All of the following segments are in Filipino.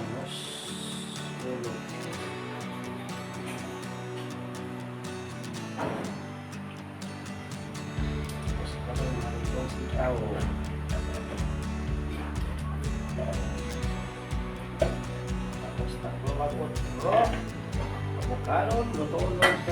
Bangos. Ulo. Tapos kami narito si Tao. Tapos tatlo bagot. Bro, avocado, luto ng 30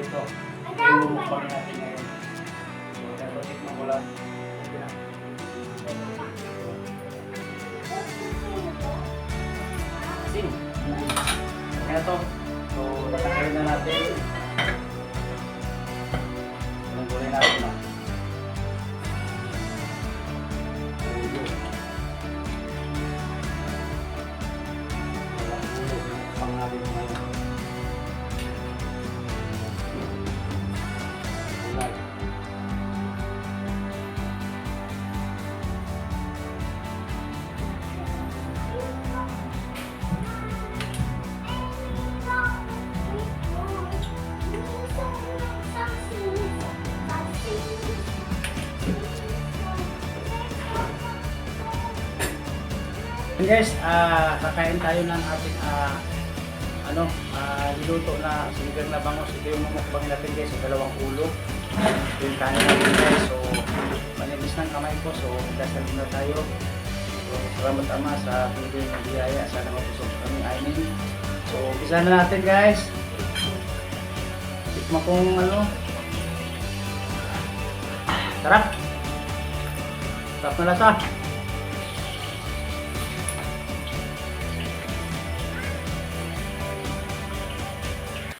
ito. Yan? natin ngayon. So, ito, tikman ko lang. Ito na. Sing. Okay na to. So, tatanggalin na natin. Tanggalin natin na. Pang natin ngayon. And guys, ah kakain tayo ng ating ah, ano, ah, niluto na sinigang na bangos. Ito yung mumukbang natin guys, yung dalawang ulo. Ito yung kanin natin guys. So, manilis ng kamay ko. So, dasal muna tayo. So, salamat ama sa pinigay ng biyaya. Sana mapusok kami ainin. So, umpisa na natin guys. Tikma kong ano. Sarap. Sarap na lasa.